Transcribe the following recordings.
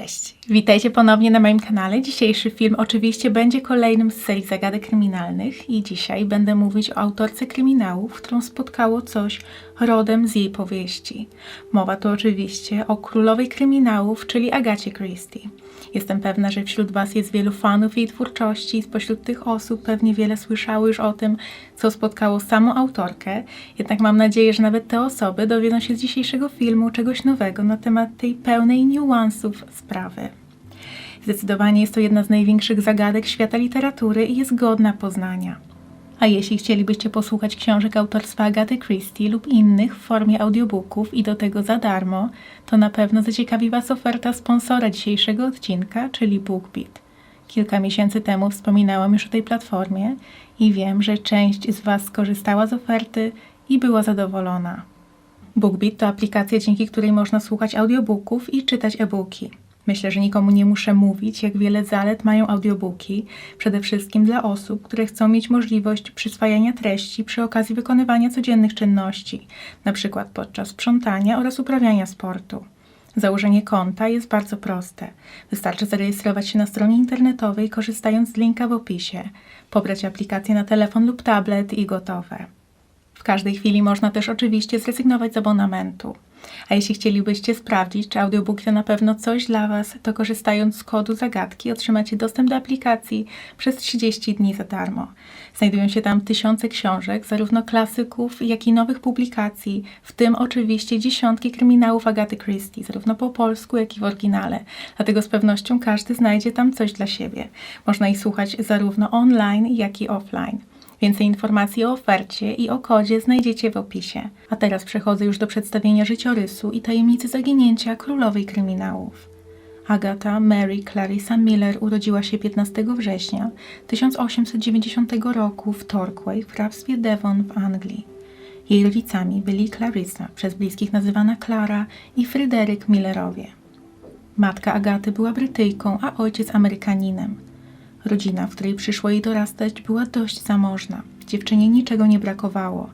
Cześć, witajcie ponownie na moim kanale. Dzisiejszy film oczywiście będzie kolejnym z serii zagadek kryminalnych i dzisiaj będę mówić o autorce kryminałów, którą spotkało coś rodem z jej powieści. Mowa tu oczywiście o królowej kryminałów, czyli Agacie Christie. Jestem pewna, że wśród Was jest wielu fanów jej twórczości i spośród tych osób pewnie wiele słyszało już o tym, co spotkało samą autorkę. Jednak mam nadzieję, że nawet te osoby dowiedzą się z dzisiejszego filmu czegoś nowego na temat tej pełnej niuansów sprawy. Zdecydowanie jest to jedna z największych zagadek świata literatury i jest godna poznania. A jeśli chcielibyście posłuchać książek autorstwa Agaty Christie lub innych w formie audiobooków i do tego za darmo, to na pewno zaciekawi Was oferta sponsora dzisiejszego odcinka, czyli BookBeat. Kilka miesięcy temu wspominałam już o tej platformie i wiem, że część z Was skorzystała z oferty i była zadowolona. BookBeat to aplikacja, dzięki której można słuchać audiobooków i czytać e-booki. Myślę, że nikomu nie muszę mówić, jak wiele zalet mają audiobooki, przede wszystkim dla osób, które chcą mieć możliwość przyswajania treści przy okazji wykonywania codziennych czynności, np. podczas sprzątania oraz uprawiania sportu. Założenie konta jest bardzo proste. Wystarczy zarejestrować się na stronie internetowej korzystając z linka w opisie, pobrać aplikację na telefon lub tablet i gotowe. W każdej chwili można też oczywiście zrezygnować z abonamentu. A jeśli chcielibyście sprawdzić, czy audiobook to na pewno coś dla Was, to korzystając z kodu zagadki otrzymacie dostęp do aplikacji przez 30 dni za darmo. Znajdują się tam tysiące książek, zarówno klasyków, jak i nowych publikacji, w tym oczywiście dziesiątki kryminałów Agaty Christie, zarówno po polsku, jak i w oryginale. Dlatego z pewnością każdy znajdzie tam coś dla siebie. Można ich słuchać zarówno online, jak i offline. Więcej informacji o ofercie i o kodzie znajdziecie w opisie. A teraz przechodzę już do przedstawienia życiorysu i tajemnicy zaginięcia królowej kryminałów. Agata Mary Clarissa Miller urodziła się 15 września 1890 roku w Torquay w hrabstwie Devon w Anglii. Jej rodzicami byli Clarissa, przez bliskich nazywana Clara, i Fryderyk Millerowie. Matka Agaty była Brytyjką, a ojciec Amerykaninem. Rodzina, w której przyszło jej dorastać, była dość zamożna. Dziewczynie niczego nie brakowało.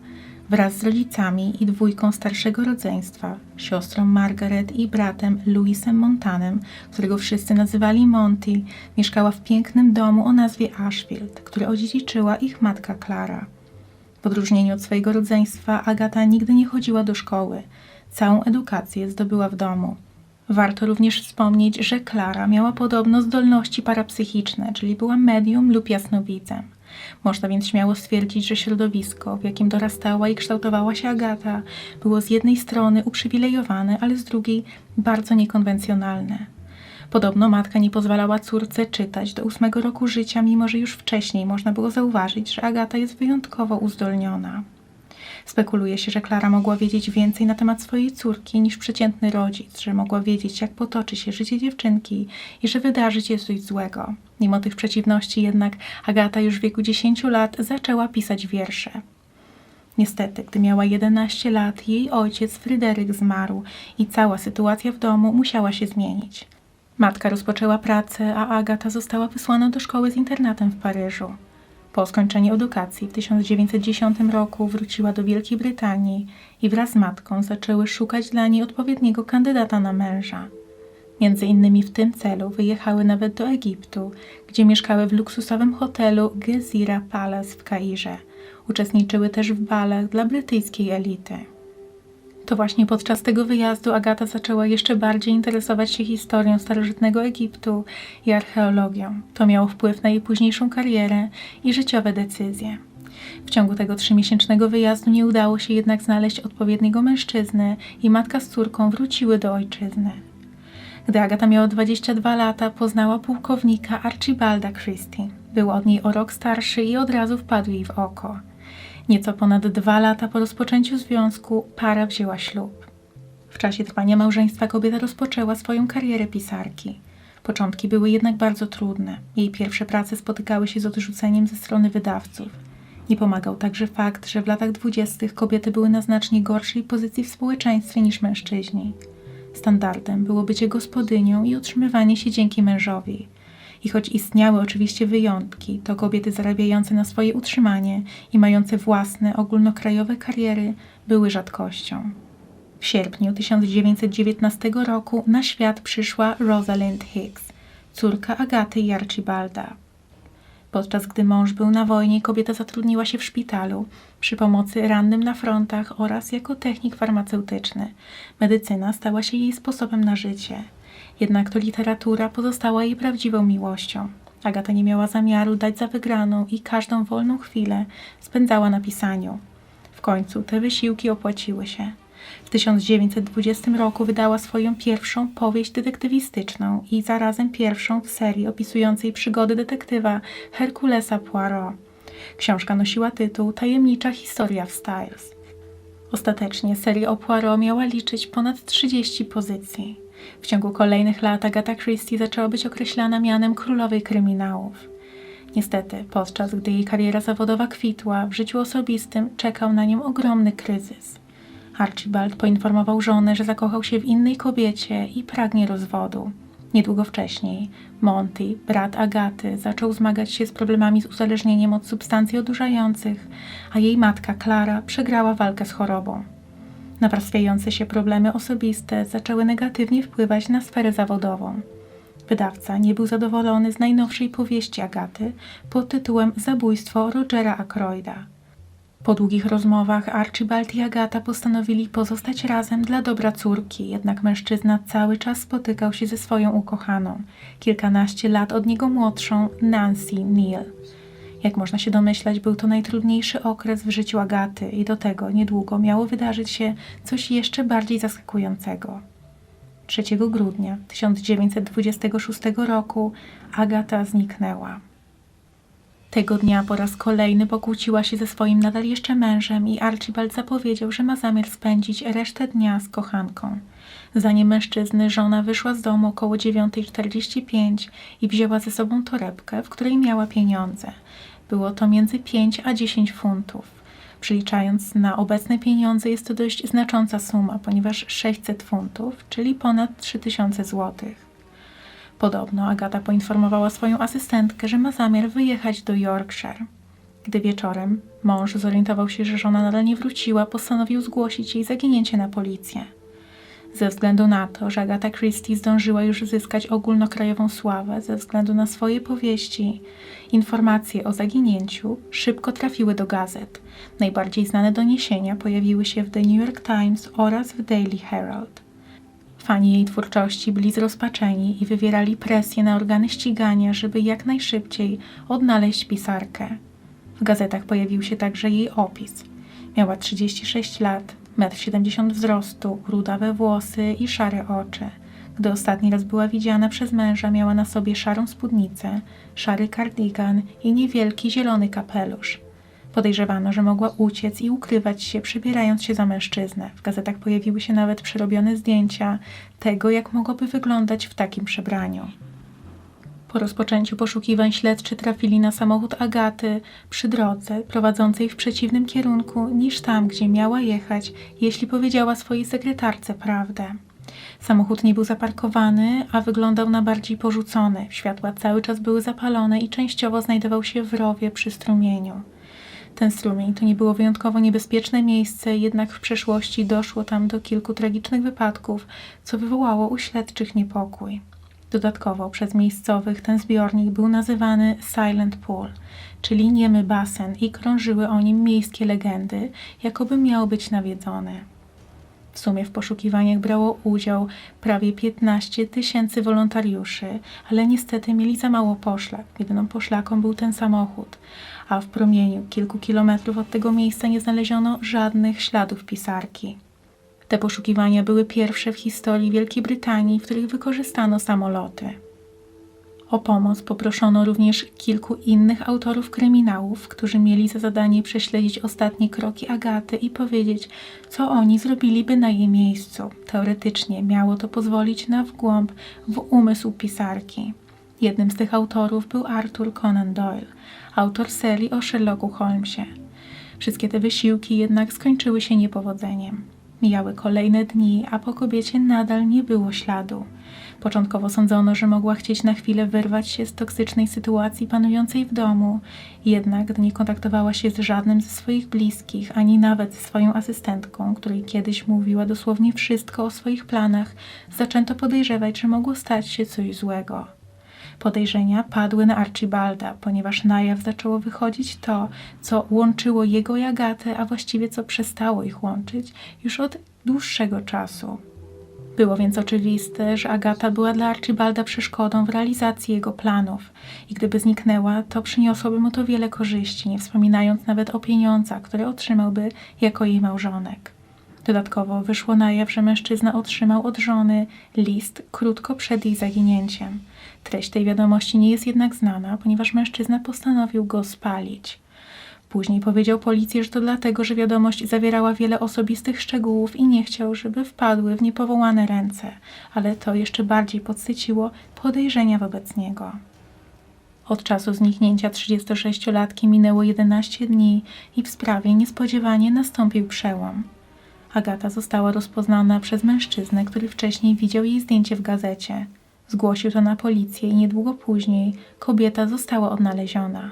Wraz z rodzicami i dwójką starszego rodzeństwa, siostrą Margaret i bratem Louisem Montanem, którego wszyscy nazywali Monty, mieszkała w pięknym domu o nazwie Ashfield, który odziedziczyła ich matka Clara. W odróżnieniu od swojego rodzeństwa, Agata nigdy nie chodziła do szkoły. Całą edukację zdobyła w domu. Warto również wspomnieć, że Klara miała podobno zdolności parapsychiczne, czyli była medium lub jasnowidzem. Można więc śmiało stwierdzić, że środowisko, w jakim dorastała i kształtowała się Agata, było z jednej strony uprzywilejowane, ale z drugiej bardzo niekonwencjonalne. Podobno matka nie pozwalała córce czytać do ósmego roku życia, mimo że już wcześniej można było zauważyć, że Agata jest wyjątkowo uzdolniona. Spekuluje się, że Klara mogła wiedzieć więcej na temat swojej córki niż przeciętny rodzic, że mogła wiedzieć, jak potoczy się życie dziewczynki i że wydarzy się coś złego. Mimo tych przeciwności jednak Agata już w wieku 10 lat zaczęła pisać wiersze. Niestety, gdy miała 11 lat, jej ojciec Fryderyk zmarł i cała sytuacja w domu musiała się zmienić. Matka rozpoczęła pracę, a Agata została wysłana do szkoły z internatem w Paryżu. Po skończeniu edukacji w 1910 roku wróciła do Wielkiej Brytanii i wraz z matką zaczęły szukać dla niej odpowiedniego kandydata na męża. Między innymi w tym celu wyjechały nawet do Egiptu, gdzie mieszkały w luksusowym hotelu Gezira Palace w Kairze. Uczestniczyły też w balach dla brytyjskiej elity. To właśnie podczas tego wyjazdu Agata zaczęła jeszcze bardziej interesować się historią starożytnego Egiptu i archeologią. To miało wpływ na jej późniejszą karierę i życiowe decyzje. W ciągu tego trzymiesięcznego wyjazdu nie udało się jednak znaleźć odpowiedniego mężczyzny i matka z córką wróciły do ojczyzny. Gdy Agata miała 22 lata, poznała pułkownika Archibalda Christie. Był od niej o rok starszy i od razu wpadł jej w oko. Nieco ponad dwa lata po rozpoczęciu związku para wzięła ślub. W czasie trwania małżeństwa kobieta rozpoczęła swoją karierę pisarki. Początki były jednak bardzo trudne. Jej pierwsze prace spotykały się z odrzuceniem ze strony wydawców. Nie pomagał także fakt, że w latach dwudziestych kobiety były na znacznie gorszej pozycji w społeczeństwie niż mężczyźni. Standardem było bycie gospodynią i utrzymywanie się dzięki mężowi. I choć istniały oczywiście wyjątki, to kobiety zarabiające na swoje utrzymanie i mające własne ogólnokrajowe kariery były rzadkością. W sierpniu 1919 roku na świat przyszła Rosalind Hicks, córka Agaty i Archibalda. Podczas gdy mąż był na wojnie, kobieta zatrudniła się w szpitalu przy pomocy rannym na frontach oraz jako technik farmaceutyczny. Medycyna stała się jej sposobem na życie. Jednak to literatura pozostała jej prawdziwą miłością. Agata nie miała zamiaru dać za wygraną i każdą wolną chwilę spędzała na pisaniu. W końcu te wysiłki opłaciły się. W 1920 roku wydała swoją pierwszą powieść detektywistyczną i zarazem pierwszą w serii opisującej przygody detektywa Herkulesa Poirot. Książka nosiła tytuł Tajemnicza historia w Styles. Ostatecznie seria o Poirot miała liczyć ponad 30 pozycji. W ciągu kolejnych lat Agatha Christie zaczęła być określana mianem królowej kryminałów. Niestety, podczas gdy jej kariera zawodowa kwitła, w życiu osobistym czekał na nią ogromny kryzys. Archibald poinformował żonę, że zakochał się w innej kobiecie i pragnie rozwodu. Niedługo wcześniej Monty, brat Agaty, zaczął zmagać się z problemami z uzależnieniem od substancji odurzających, a jej matka Klara przegrała walkę z chorobą. Nawarstwiające się problemy osobiste zaczęły negatywnie wpływać na sferę zawodową. Wydawca nie był zadowolony z najnowszej powieści Agaty pod tytułem Zabójstwo Rogera Ackroyda. Po długich rozmowach Archibald i Agata postanowili pozostać razem dla dobra córki, jednak mężczyzna cały czas spotykał się ze swoją ukochaną, kilkanaście lat od niego młodszą Nancy Neal. Jak można się domyślać, był to najtrudniejszy okres w życiu Agaty i do tego niedługo miało wydarzyć się coś jeszcze bardziej zaskakującego. 3 grudnia 1926 roku Agata zniknęła. Tego dnia po raz kolejny pokłóciła się ze swoim nadal jeszcze mężem i Archibald zapowiedział, że ma zamiar spędzić resztę dnia z kochanką. Zanim mężczyzny, żona wyszła z domu około 9.45 i wzięła ze sobą torebkę, w której miała pieniądze. Było to między 5 a 10 funtów. Przeliczając na obecne pieniądze jest to dość znacząca suma, ponieważ 600 funtów, czyli ponad 3000 złotych. Podobno Agata poinformowała swoją asystentkę, że ma zamiar wyjechać do Yorkshire. Gdy wieczorem mąż zorientował się, że żona nadal nie wróciła, postanowił zgłosić jej zaginięcie na policję. Ze względu na to, że Agata Christie zdążyła już zyskać ogólnokrajową sławę ze względu na swoje powieści, informacje o zaginięciu szybko trafiły do gazet. Najbardziej znane doniesienia pojawiły się w The New York Times oraz w Daily Herald. Fani jej twórczości byli zrozpaczeni i wywierali presję na organy ścigania, żeby jak najszybciej odnaleźć pisarkę. W gazetach pojawił się także jej opis. Miała 36 lat, 1,70 m wzrostu, rudawe włosy i szare oczy. Gdy ostatni raz była widziana przez męża, miała na sobie szarą spódnicę, szary kardigan i niewielki zielony kapelusz. Podejrzewano, że mogła uciec i ukrywać się, przebierając się za mężczyznę. W gazetach pojawiły się nawet przerobione zdjęcia tego, jak mogłoby wyglądać w takim przebraniu. Po rozpoczęciu poszukiwań śledczy trafili na samochód Agaty przy drodze prowadzącej w przeciwnym kierunku niż tam, gdzie miała jechać, jeśli powiedziała swojej sekretarce prawdę. Samochód nie był zaparkowany, a wyglądał na bardziej porzucony. Światła cały czas były zapalone i częściowo znajdował się w rowie przy strumieniu. Ten strumień to nie było wyjątkowo niebezpieczne miejsce, jednak w przeszłości doszło tam do kilku tragicznych wypadków, co wywołało u śledczych niepokój. Dodatkowo przez miejscowych ten zbiornik był nazywany Silent Pool, czyli niemy basen i krążyły o nim miejskie legendy, jakoby miał być nawiedzony. W sumie w poszukiwaniach brało udział prawie 15 tysięcy wolontariuszy, ale niestety mieli za mało poszlak. Jedyną poszlaką był ten samochód, a w promieniu kilku kilometrów od tego miejsca nie znaleziono żadnych śladów pisarki. Te poszukiwania były pierwsze w historii Wielkiej Brytanii, w których wykorzystano samoloty. O pomoc poproszono również kilku innych autorów kryminałów, którzy mieli za zadanie prześledzić ostatnie kroki Agaty i powiedzieć, co oni zrobiliby na jej miejscu. Teoretycznie miało to pozwolić na wgłąb w umysł pisarki. Jednym z tych autorów był Arthur Conan Doyle, autor serii o Sherlocku Holmesie. Wszystkie te wysiłki jednak skończyły się niepowodzeniem. Mijały kolejne dni, a po kobiecie nadal nie było śladu. Początkowo sądzono, że mogła chcieć na chwilę wyrwać się z toksycznej sytuacji panującej w domu, jednak gdy nie kontaktowała się z żadnym ze swoich bliskich, ani nawet ze swoją asystentką, której kiedyś mówiła dosłownie wszystko o swoich planach, zaczęto podejrzewać, że mogło stać się coś złego. Podejrzenia padły na Archibalda, ponieważ na jaw zaczęło wychodzić to, co łączyło jego i Agatę, a właściwie co przestało ich łączyć już od dłuższego czasu. Było więc oczywiste, że Agata była dla Archibalda przeszkodą w realizacji jego planów i gdyby zniknęła, to przyniosłoby mu to wiele korzyści, nie wspominając nawet o pieniądzach, które otrzymałby jako jej małżonek. Dodatkowo wyszło na jaw, że mężczyzna otrzymał od żony list krótko przed jej zaginięciem. Treść tej wiadomości nie jest jednak znana, ponieważ mężczyzna postanowił go spalić. Później powiedział policji, że to dlatego, że wiadomość zawierała wiele osobistych szczegółów i nie chciał, żeby wpadły w niepowołane ręce, ale to jeszcze bardziej podsyciło podejrzenia wobec niego. Od czasu zniknięcia 36-latki minęło 11 dni i w sprawie niespodziewanie nastąpił przełom. Agata została rozpoznana przez mężczyznę, który wcześniej widział jej zdjęcie w gazecie. Zgłosił to na policję i niedługo później kobieta została odnaleziona.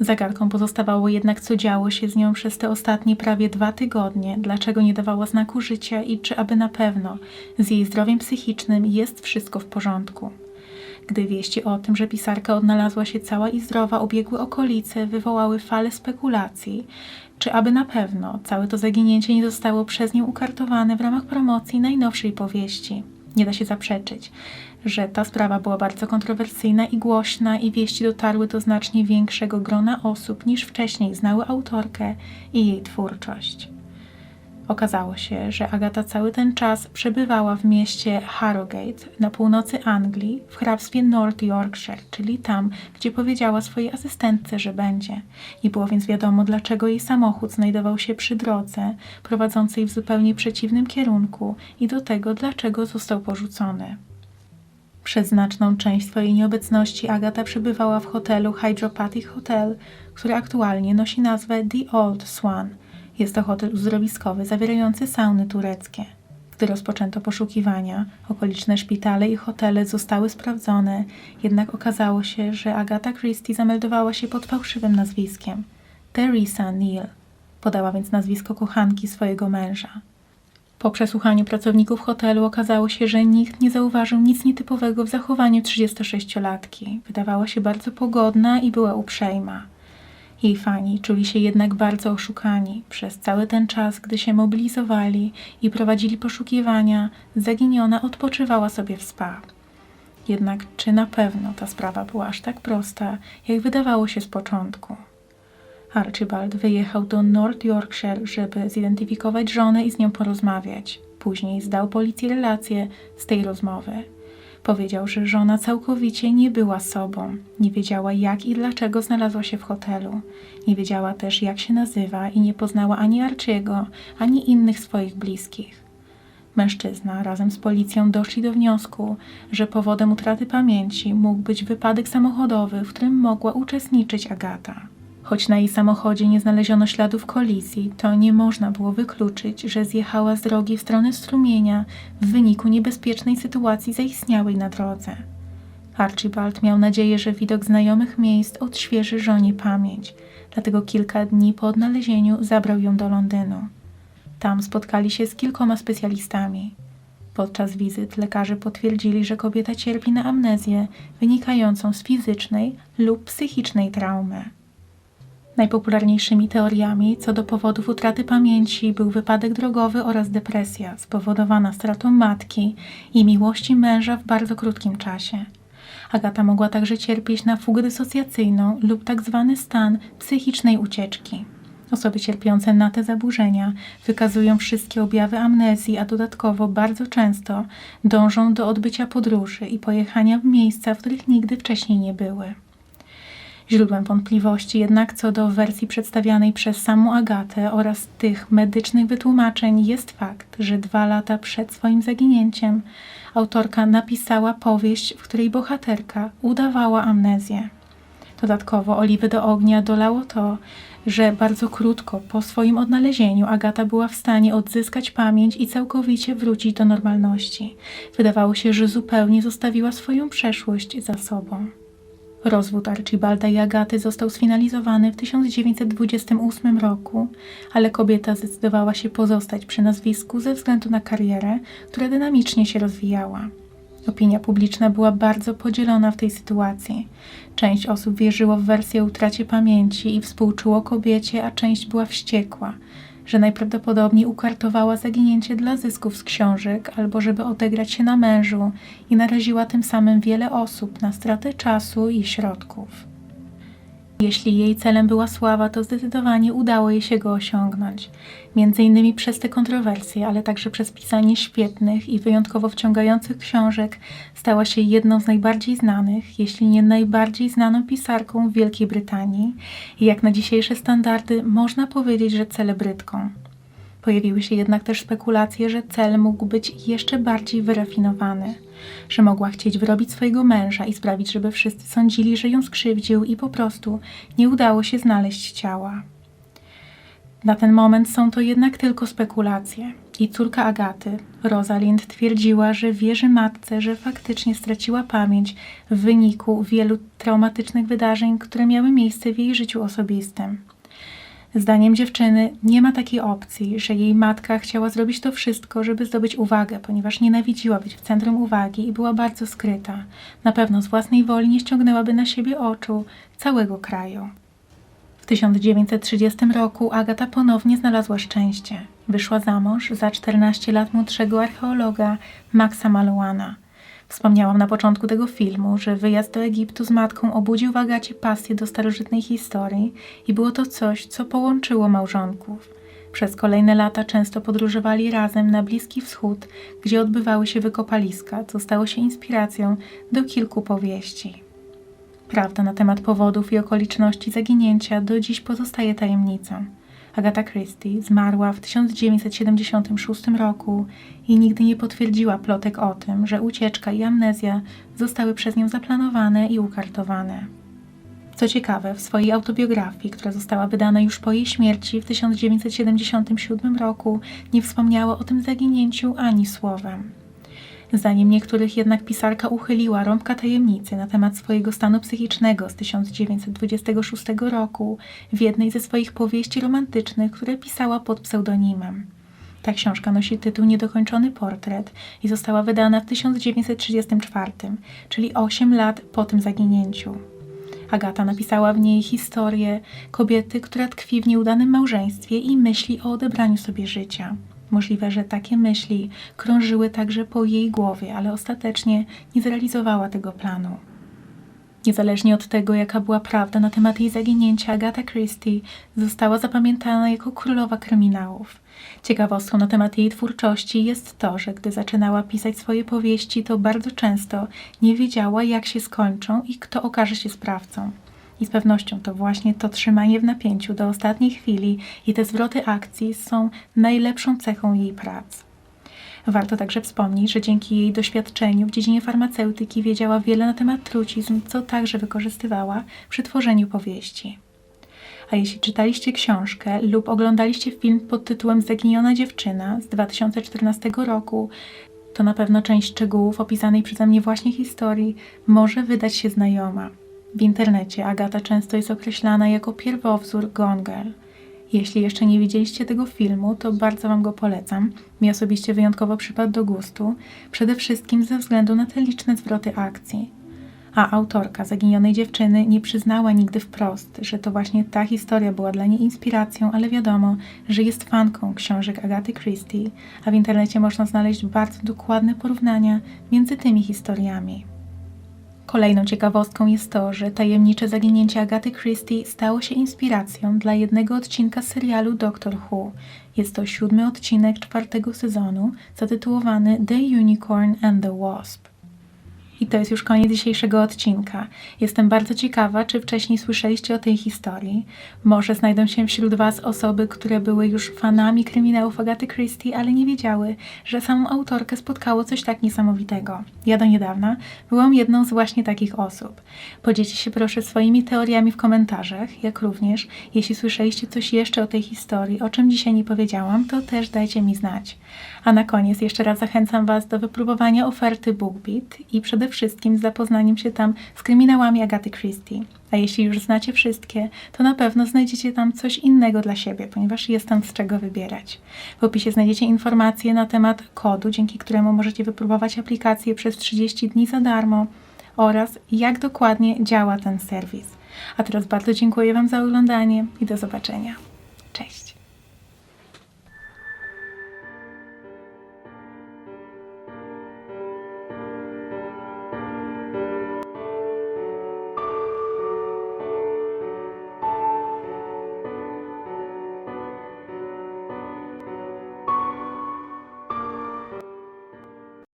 Zagadką pozostawało jednak, co działo się z nią przez te ostatnie prawie dwa tygodnie, dlaczego nie dawała znaku życia i czy aby na pewno z jej zdrowiem psychicznym jest wszystko w porządku. Gdy wieści o tym, że pisarka odnalazła się cała i zdrowa, obiegły okolice, wywołały falę spekulacji, czy aby na pewno całe to zaginięcie nie zostało przez nią ukartowane w ramach promocji najnowszej powieści. Nie da się zaprzeczyć, że ta sprawa była bardzo kontrowersyjna i głośna i wieści dotarły do znacznie większego grona osób niż wcześniej znały autorkę i jej twórczość. Okazało się, że Agata cały ten czas przebywała w mieście Harrogate na północy Anglii w hrabstwie North Yorkshire, czyli tam, gdzie powiedziała swojej asystentce, że będzie. Nie było więc wiadomo, dlaczego jej samochód znajdował się przy drodze prowadzącej w zupełnie przeciwnym kierunku i do tego, dlaczego został porzucony. Przez znaczną część swojej nieobecności Agata przebywała w hotelu Hydropathic Hotel, który aktualnie nosi nazwę The Old Swan. Jest to hotel uzdrowiskowy zawierający sauny tureckie. Gdy rozpoczęto poszukiwania, okoliczne szpitale i hotele zostały sprawdzone, jednak okazało się, że Agata Christie zameldowała się pod fałszywym nazwiskiem Teresa Neal. Podała więc nazwisko kochanki swojego męża. Po przesłuchaniu pracowników hotelu okazało się, że nikt nie zauważył nic nietypowego w zachowaniu 36-latki. Wydawała się bardzo pogodna i była uprzejma. Jej fani czuli się jednak bardzo oszukani. Przez cały ten czas, gdy się mobilizowali i prowadzili poszukiwania, zaginiona odpoczywała sobie w spa. Jednak czy na pewno ta sprawa była aż tak prosta, jak wydawało się z początku? Archibald wyjechał do North Yorkshire, żeby zidentyfikować żonę i z nią porozmawiać. Później zdał policji relację z tej rozmowy. Powiedział, że żona całkowicie nie była sobą, nie wiedziała jak i dlaczego znalazła się w hotelu, nie wiedziała też jak się nazywa i nie poznała ani Archiego, ani innych swoich bliskich. Mężczyzna razem z policją doszli do wniosku, że powodem utraty pamięci mógł być wypadek samochodowy, w którym mogła uczestniczyć Agata. Choć na jej samochodzie nie znaleziono śladów kolizji, to nie można było wykluczyć, że zjechała z drogi w stronę strumienia w wyniku niebezpiecznej sytuacji zaistniałej na drodze. Archibald miał nadzieję, że widok znajomych miejsc odświeży żonie pamięć, dlatego kilka dni po odnalezieniu zabrał ją do Londynu. Tam spotkali się z kilkoma specjalistami. Podczas wizyt lekarze potwierdzili, że kobieta cierpi na amnezję wynikającą z fizycznej lub psychicznej traumy. Najpopularniejszymi teoriami co do powodów utraty pamięci był wypadek drogowy oraz depresja spowodowana stratą matki i miłości męża w bardzo krótkim czasie. Agata mogła także cierpieć na fugę dysocjacyjną lub tak zwany stan psychicznej ucieczki. Osoby cierpiące na te zaburzenia wykazują wszystkie objawy amnezji, a dodatkowo bardzo często dążą do odbycia podróży i pojechania w miejsca, w których nigdy wcześniej nie były. Źródłem wątpliwości jednak co do wersji przedstawianej przez samą Agatę oraz tych medycznych wytłumaczeń jest fakt, że dwa lata przed swoim zaginięciem autorka napisała powieść, w której bohaterka udawała amnezję. Dodatkowo oliwy do ognia dolało to, że bardzo krótko po swoim odnalezieniu Agata była w stanie odzyskać pamięć i całkowicie wrócić do normalności. Wydawało się, że zupełnie zostawiła swoją przeszłość za sobą. Rozwód Archibalda i Agaty został sfinalizowany w 1928 roku, ale kobieta zdecydowała się pozostać przy nazwisku ze względu na karierę, która dynamicznie się rozwijała. Opinia publiczna była bardzo podzielona w tej sytuacji. Część osób wierzyło w wersję utracie pamięci i współczuło kobiecie, a część była wściekła, że najprawdopodobniej ukartowała zaginięcie dla zysków z książek albo żeby odegrać się na mężu i naraziła tym samym wiele osób na stratę czasu i środków. Jeśli jej celem była sława, to zdecydowanie udało jej się go osiągnąć. Między innymi przez te kontrowersje, ale także przez pisanie świetnych i wyjątkowo wciągających książek, stała się jedną z najbardziej znanych, jeśli nie najbardziej znaną pisarką w Wielkiej Brytanii i jak na dzisiejsze standardy można powiedzieć, że celebrytką. Pojawiły się jednak też spekulacje, że cel mógł być jeszcze bardziej wyrafinowany, że mogła chcieć wyrobić swojego męża i sprawić, żeby wszyscy sądzili, że ją skrzywdził i po prostu nie udało się znaleźć ciała. Na ten moment są to jednak tylko spekulacje. I córka Agaty, Rosalind, twierdziła, że wierzy matce, że faktycznie straciła pamięć w wyniku wielu traumatycznych wydarzeń, które miały miejsce w jej życiu osobistym. Zdaniem dziewczyny nie ma takiej opcji, że jej matka chciała zrobić to wszystko, żeby zdobyć uwagę, ponieważ nienawidziła być w centrum uwagi i była bardzo skryta. Na pewno z własnej woli nie ściągnęłaby na siebie oczu całego kraju. W 1930 roku Agata ponownie znalazła szczęście. Wyszła za mąż za 14 lat młodszego archeologa Maxa Malouana – Wspomniałam na początku tego filmu, że wyjazd do Egiptu z matką obudził w Agacie pasję do starożytnej historii i było to coś, co połączyło małżonków. Przez kolejne lata często podróżowali razem na Bliski Wschód, gdzie odbywały się wykopaliska, co stało się inspiracją do kilku powieści. Prawda na temat powodów i okoliczności zaginięcia do dziś pozostaje tajemnicą. Agatha Christie zmarła w 1976 roku i nigdy nie potwierdziła plotek o tym, że ucieczka i amnezja zostały przez nią zaplanowane i ukartowane. Co ciekawe, w swojej autobiografii, która została wydana już po jej śmierci w 1977 roku, nie wspomniała o tym zaginięciu ani słowem. Zdaniem niektórych jednak pisarka uchyliła rąbka tajemnicy na temat swojego stanu psychicznego z 1926 roku w jednej ze swoich powieści romantycznych, które pisała pod pseudonimem. Ta książka nosi tytuł Niedokończony portret i została wydana w 1934, czyli 8 lat po tym zaginięciu. Agata napisała w niej historię kobiety, która tkwi w nieudanym małżeństwie i myśli o odebraniu sobie życia. Możliwe, że takie myśli krążyły także po jej głowie, ale ostatecznie nie zrealizowała tego planu. Niezależnie od tego, jaka była prawda na temat jej zaginięcia, Agatha Christie została zapamiętana jako królowa kryminałów. Ciekawostką na temat jej twórczości jest to, że gdy zaczynała pisać swoje powieści, to bardzo często nie wiedziała, jak się skończą i kto okaże się sprawcą. I z pewnością to właśnie to trzymanie w napięciu do ostatniej chwili i te zwroty akcji są najlepszą cechą jej prac. Warto także wspomnieć, że dzięki jej doświadczeniu w dziedzinie farmaceutyki wiedziała wiele na temat trucizn, co także wykorzystywała przy tworzeniu powieści. A jeśli czytaliście książkę lub oglądaliście film pod tytułem Zaginiona dziewczyna z 2014 roku, to na pewno część szczegółów opisanej przeze mnie właśnie historii może wydać się znajoma. W internecie Agata często jest określana jako pierwowzór Gone Girl. Jeśli jeszcze nie widzieliście tego filmu, to bardzo Wam go polecam. Mi osobiście wyjątkowo przypadł do gustu, przede wszystkim ze względu na te liczne zwroty akcji. A autorka zaginionej dziewczyny nie przyznała nigdy wprost, że to właśnie ta historia była dla niej inspiracją, ale wiadomo, że jest fanką książek Agaty Christie, a w internecie można znaleźć bardzo dokładne porównania między tymi historiami. Kolejną ciekawostką jest to, że tajemnicze zaginięcie Agaty Christie stało się inspiracją dla jednego odcinka serialu Doctor Who. Jest to siódmy odcinek czwartego sezonu, zatytułowany The Unicorn and the Wasp. I to jest już koniec dzisiejszego odcinka. Jestem bardzo ciekawa, czy wcześniej słyszeliście o tej historii. Może znajdą się wśród Was osoby, które były już fanami kryminałów Agaty Christie, ale nie wiedziały, że samą autorkę spotkało coś tak niesamowitego. Ja do niedawna byłam jedną z właśnie takich osób. Podzielcie się proszę swoimi teoriami w komentarzach, jak również, jeśli słyszeliście coś jeszcze o tej historii, o czym dzisiaj nie powiedziałam, to też dajcie mi znać. A na koniec jeszcze raz zachęcam Was do wypróbowania oferty BookBeat i przede wszystkim z zapoznaniem się tam z kryminałami Agaty Christie. A jeśli już znacie wszystkie, to na pewno znajdziecie tam coś innego dla siebie, ponieważ jest tam z czego wybierać. W opisie znajdziecie informacje na temat kodu, dzięki któremu możecie wypróbować aplikację przez 30 dni za darmo oraz jak dokładnie działa ten serwis. A teraz bardzo dziękuję Wam za oglądanie i do zobaczenia.